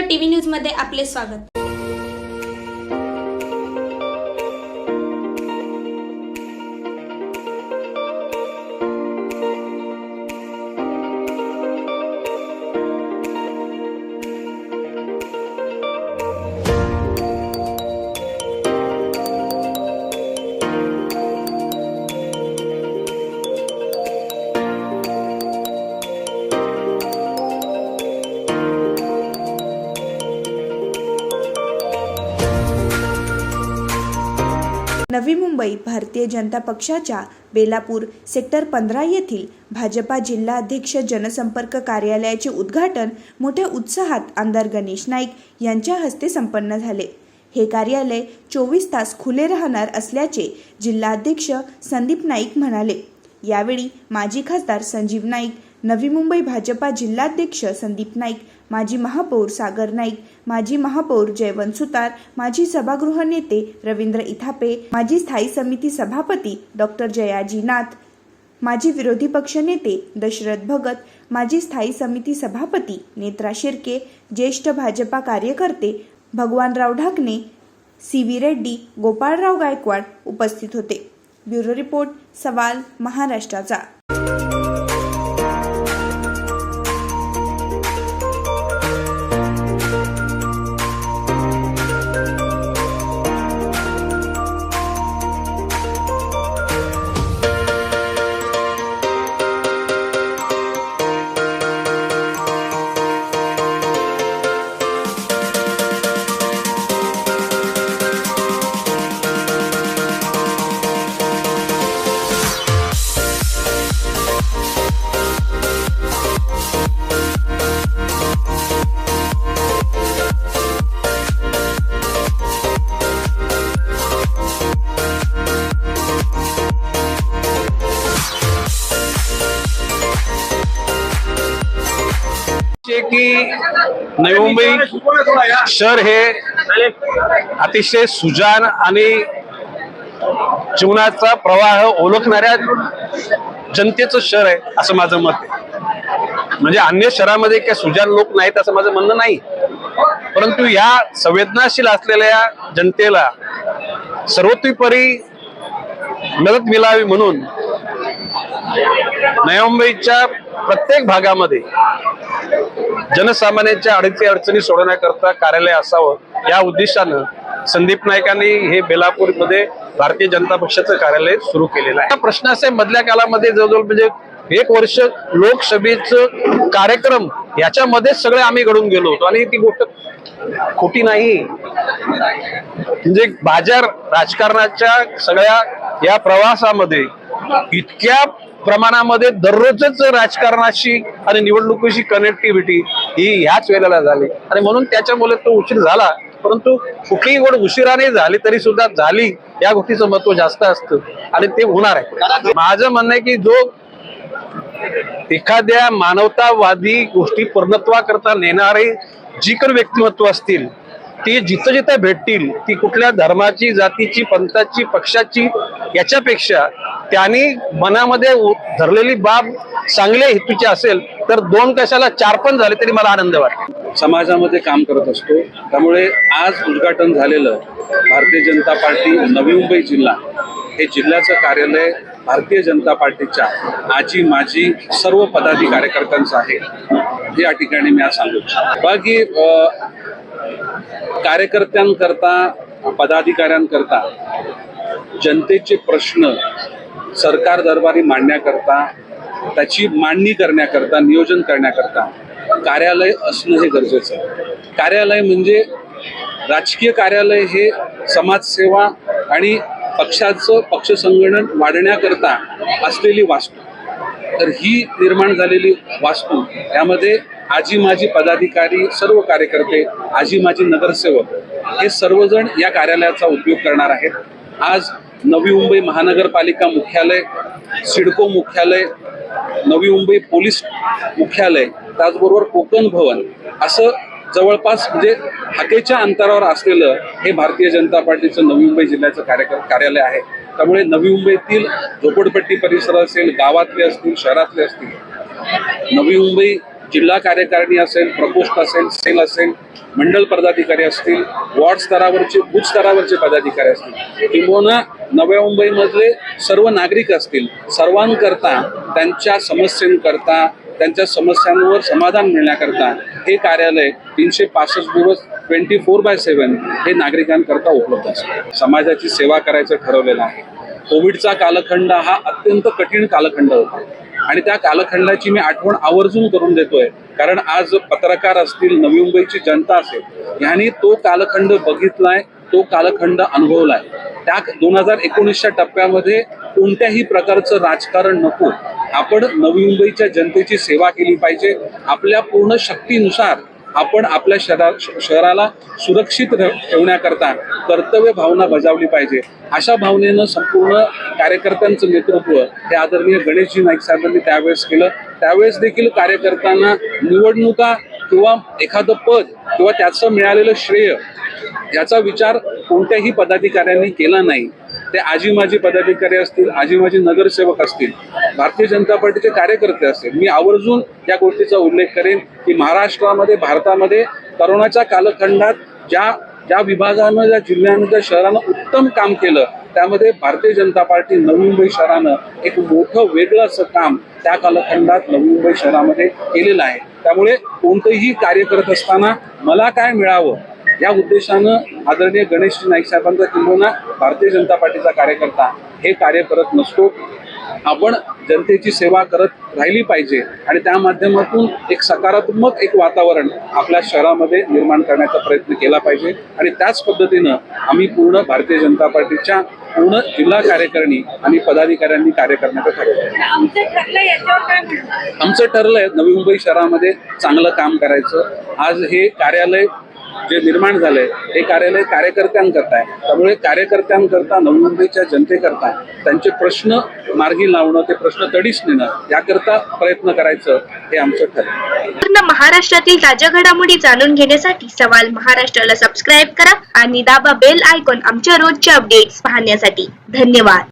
Maharashtra TV न्यूजमध्ये आपले स्वागत. नवी मुंबई भारतीय जनता पक्षाच्या बेलापूर सेक्टर पंधरा येथील भाजपा जिल्हा अध्यक्ष जनसंपर्क कार्यालयाचे उद्घाटन मोठ्या उत्साहात आमदार गणेश नाईक यांच्या हस्ते संपन्न झाले. हे कार्यालय चोवीस तास खुले राहणार असल्याचे जिल्हाध्यक्ष संदीप नाईक म्हणाले. यावेळी माजी खासदार संजीव नाईक नवी मुंबई भाजपा जिल्हाध्यक्ष संदीप नाईक माजी महापौर सागर नाईक माजी महापौर जयवंत सुतार माजी सभागृह नेते रवींद्र इथापे माजी स्थायी समिती सभापती डॉक्टर जयाजी नाथ माजी विरोधी पक्षनेते दशरथ भगत माजी स्थायी समिती सभापती नेत्रा शिर्के ज्येष्ठ भाजपा कार्यकर्ते भगवानराव ढाकणे सी व्ही रेड्डी गोपाळराव गायकवाड उपस्थित होते. ब्युरो रिपोर्ट सवाल महाराष्ट्राचा. नवी मुंबई शहर हे अतिशय सुजान आणि जीवनाचा प्रवाह ओळखणाऱ्या जनतेचं शहर आहे असं माझं मत आहे. म्हणजे अन्य शहरामध्ये काय सुजान लोक नाहीत असं माझं म्हणणं नाही. परंतु या संवेदनाशील असलेल्या जनतेला सर्वतोपरी मदत मिळावी म्हणून नवी मुंबईच्या प्रत्येक भागामध्ये जनसामान्यांच्या अडचणी अडचणी सोडवण्याकरता कार्यालय असावं या उद्देशानं संदीप नाईकांनी हे बेलापूरमध्ये भारतीय जनता पक्षाचं कार्यालय सुरू केलेलं आहे. प्रश्न असे मधल्या काळामध्ये जवळजवळ म्हणजे एक वर्ष लोकसभेचं कार्यक्रम याच्यामध्येच सगळे आम्ही घडून गेलो होतो आणि ती गोष्ट खोटी नाही. म्हणजे बाजार राजकारणाच्या सगळ्या या प्रवासामध्ये इतक्या प्रमाणामध्ये दररोजच राजकारणाशी आणि निवडणुकीशी कनेक्टिव्हिटी ही ह्याच वेळेला झाली. आणि म्हणून त्याच्यामुळे तो उशीर झाला परंतु कुठलीही गोड उशिराने झाली तरी सुद्धा झाली या गोष्टीचं महत्त्व जास्त असतं आणि ते होणार आहे. माझं म्हणणं आहे की जो एखाद्या मानवतावादी गोष्टी पूर्णत्वाकरता नेणारे जी काही व्यक्तिमत्व असतील ती जिथं जिथं भेटतील ती कुठल्या धर्माची जातीची पंथाची पक्षाची याच्यापेक्षा त्यांनी मनामध्ये धरलेली बाब चांगल्या हेतूची असेल तर दोन कशाला चार पण झाले तरी मला आनंद वाटतो. समाजामध्ये काम करत असतो. त्यामुळे आज उद्घाटन झालेलं भारतीय जनता पार्टी नवी मुंबई जिल्हा हे जिल्ह्याचं कार्यालय भारतीय जनता पार्टीच्या आजी माजी सर्व पदाधिकारी कार्यकर्त्यांचं आहे. हे या ठिकाणी मी आज सांगू इच्छितो. बाकी कार्यकर्त्यांकरता पदाधिकाऱ्यांकरता जनतेचे प्रश्न सरकार दरबारी मांडण्याकरता त्याची मांडणी करण्याकरता नियोजन करण्याकरता कार्यालय असणं हे गरजेचं आहे. कार्यालय म्हणजे राजकीय कार्यालय हे समाजसेवा आणि पक्षाचं पक्षसंगठन वाढण्याकरता असलेली वास्तू. तर ही निर्माण झालेली वास्तू यामध्ये आजी माजी पदाधिकारी सर्व कार्यकर्ते आजी माजी नगरसेवक हे सर्वजण या कार्यालयाचा उपयोग करणार आहेत. आज नवी मुंबई महानगरपालिका मुख्यालय सिडको मुख्यालय नवी मुंबई पोलीस मुख्यालय त्याचबरोबर कोकण भवन असं जवळपास म्हणजे हाकेच्या अंतरावर असलेलं हे भारतीय जनता पार्टीचं नवी मुंबई जिल्ह्याचं कार्य कार्यालय आहे. त्यामुळे नवी मुंबईतील झोपडपट्टी परिसर असेल गावातले असतील शहरातले असतील नवी मुंबई जिल्हा कार्यकारिणी असेल प्रकोष्ठ असेल सेल असेल मंडल पदाधिकारी असतील वॉर्ड स्तरावरचे बूथ स्तरावरचे पदाधिकारी असतील किंबहुना नव्या मुंबईमधले सर्व नागरिक असतील सर्वांकरता त्यांच्या समस्येंकरता त्यांच्या समस्यांवर समाधान मिळण्याकरता हे कार्यालय तीनशे पासष्ट दिवस ट्वेंटी फोर बाय सेवन हे नागरिकांकरता उपलब्ध असतं. समाजाची सेवा करायचं ठरवलेलं आहे. कोविडचा कालखंड हा अत्यंत कठीण कालखंड होता. आणि त्या कालखंडाची मी आठवण आवर्जून करून देतोय कारण आज पत्रकार असतील नवी मुंबईची जनता असेल यांनी तो कालखंड बघितलाय तो कालखंड अनुभवलाय. त्या दोन हजार एकोणीसच्या टप्प्यामध्ये कोणत्याही प्रकारचं राजकारण नको. आपण नवी मुंबईच्या जनतेची सेवा केली पाहिजे. आपल्या पूर्ण शक्तीनुसार आपण आपल्या शहरा शहराला सुरक्षित ठेवण्याकरता कर्तव्य भावना बजावली पाहिजे. अशा भावनेनं संपूर्ण कार्यकर्त्यांचं नेतृत्व हे आदरणीय गणेशजी नाईक साहेबांनी त्यावेळेस केलं. त्यावेळेस देखील कार्यकर्त्यांना निवडणुका किंवा एखादं पद किंवा त्याचं मिळालेलं श्रेय याचा विचार कोणत्याही पदाधिकाऱ्यांनी केला नाही. ते आजी माजी पदाधिकारी असतील आजी माजी नगरसेवक असतील भारतीय जनता पार्टीचे कार्यकर्ते असतील. मी आवर्जून या गोष्टीचा उल्लेख करेन की महाराष्ट्रामध्ये भारतामध्ये करोनाच्या कालखंडात ज्या ज्या विभागानं ज्या जिल्ह्यानं ज्या शहरानं उत्तम काम केलं त्यामध्ये भारतीय जनता पार्टी नवी मुंबई शहरानं एक मोठं वेगळं असं काम त्या कालखंडात नवी मुंबई शहरामध्ये केलेलं आहे. त्यामुळे कोणतंही कार्य करत असताना मला काय मिळावं या उद्देशानं आदरणीय गणेश नाईक साहेबांचा किंबहुना भारतीय जनता पार्टीचा कार्यकर्ता हे कार्य करत नसतो. आपण जनतेची सेवा करत राहिली पाहिजे आणि त्या माध्यमातून एक सकारात्मक एक वातावरण आपल्या शहरामध्ये निर्माण करण्याचा प्रयत्न केला पाहिजे आणि त्याच पद्धतीनं आम्ही पूर्ण भारतीय जनता पार्टीच्या पूर्ण जिल्हा कार्यकारिणी आणि पदाधिकाऱ्यांनी कार्य करण्याचं ठरवलं आमचं ठरलंय नवी मुंबई शहरामध्ये चांगलं काम करायचं. आज हे कार्यालय जे निर्माण झालंय हे कार्यालय कार्यकर्त्यांकरता आहे त्यामुळे कार्यकर्त्यांकरता नवी मुंबईच्या जनतेकरता त्यांचे प्रश्न मार्गी लावणं ते प्रश्न तडीस नेणं याकरता प्रयत्न करायचं हे आमचं ठरलं. पूर्ण महाराष्ट्रातील ताज्या घडामोडी जाणून घेण्यासाठी सवाल महाराष्ट्राला सबस्क्राईब करा आणि दाबा बेल आयकॉन आमच्या रोजच्या अपडेट्स पाहण्यासाठी. धन्यवाद.